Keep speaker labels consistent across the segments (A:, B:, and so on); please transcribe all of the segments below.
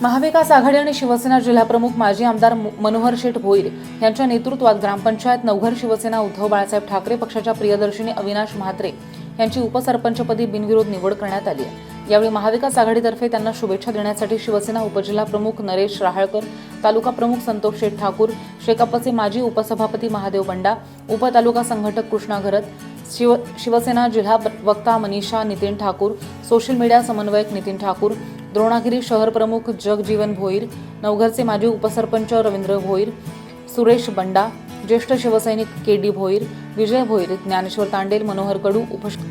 A: महाविकास आघाडी आणि शिवसेना जिल्हाप्रमुख माजी आमदार मनोहर शेठ भोईर यांच्या नेतृत्वात ग्रामपंचायत नवघर शिवसेना उद्धव बाळासाहेब ठाकरे पक्षाच्या प्रियदर्शिनी अविनाश म्हात्रे यांची उपसरपंचपदी बिनविरोध निवड करण्यात आली आहे. यावेळी महाविकास आघाडीतर्फे त्यांना शुभेच्छा देण्यासाठी शिवसेना उपजिल्हा प्रमुख नरेश राहळकर तालुका प्रमुख संतोष शेठ ठाकूर शेकापचे माजी उपसभापती महादेव बंडा उपतालुका संघटक कृष्णा घरत शिव शिवसेना जिल्हा वक्ता मनीषा नितीन ठाकूर सोशल मीडिया समन्वयक नितीन ठाकूर द्रोणागिरी शहर प्रमुख जगजीवन भोईर नवघरचे माजी उपसरपंच रवींद्र भोईर सुरेश बंडा ज्येष्ठ शिवसैनिक के डी भोईर विजय भोईर ज्ञानेश्वर तांडेल मनोहर कडू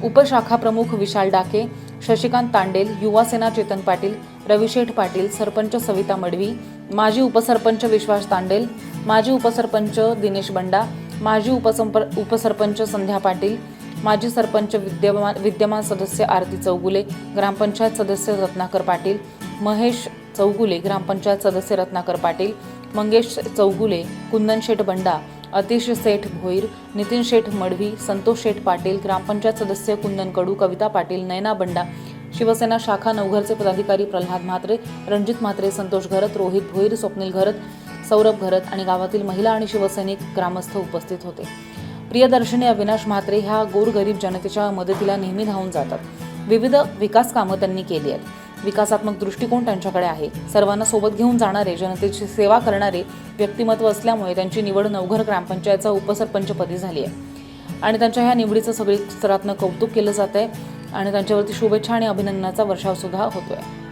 A: उपशाखा प्रमुख विशाल डाके शशिकांत तांडेल युवा सेना चेतन पाटील रविशेठ पाटील सरपंच सविता मडवी माजी उपसरपंच विश्वास तांडेल माजी उपसरपंच दिनेश बंडा माजी उपसंप उपसरपंच संध्या पाटील माजी सरपंच विद्यमान विद्यमान सदस्य आरती चौगुले ग्रामपंचायत सदस्य रत्नाकर पाटील महेश चौगुले ग्रामपंचायत सदस्य रत्नाकर पाटील मंगेश चौगुले कुंदन शेठ बंडा अतिश सेठ भोईर नितीन शेठ मडवी संतोष शेठ पाटील ग्रामपंचायत सदस्य कुंदन कडू कविता पाटील नयना बंडा शिवसेना शाखा नवघरचे पदाधिकारी प्रल्हाद म्हात्रे रणजित म्हात्रे संतोष घरत रोहित भोईर स्वप्नील घरत सौरभ घरत आणि गावातील महिला आणि शिवसैनिक ग्रामस्थ उपस्थित होते. प्रियदर्शनी अविनाश म्हात्रे ह्या गोरगरीब जनतेच्या मदतीला नेहमी धावून जातात. विविध विकास कामं त्यांनी केली आहेत. विकासात्मक दृष्टिकोन त्यांच्याकडे आहे. सर्वांना सोबत घेऊन जाणारे जनतेची सेवा करणारे व्यक्तिमत्व असल्यामुळे त्यांची निवड नवघर ग्रामपंचायतचा उपसरपंचपदी झाली आहे. आणि त्यांच्या ह्या निवडीचं सगळी स्तरातनं कौतुक केलं जात आहे आणि त्यांच्यावरती शुभेच्छा आणि अभिनंदनाचा वर्षावसुद्धा होतो होतोय.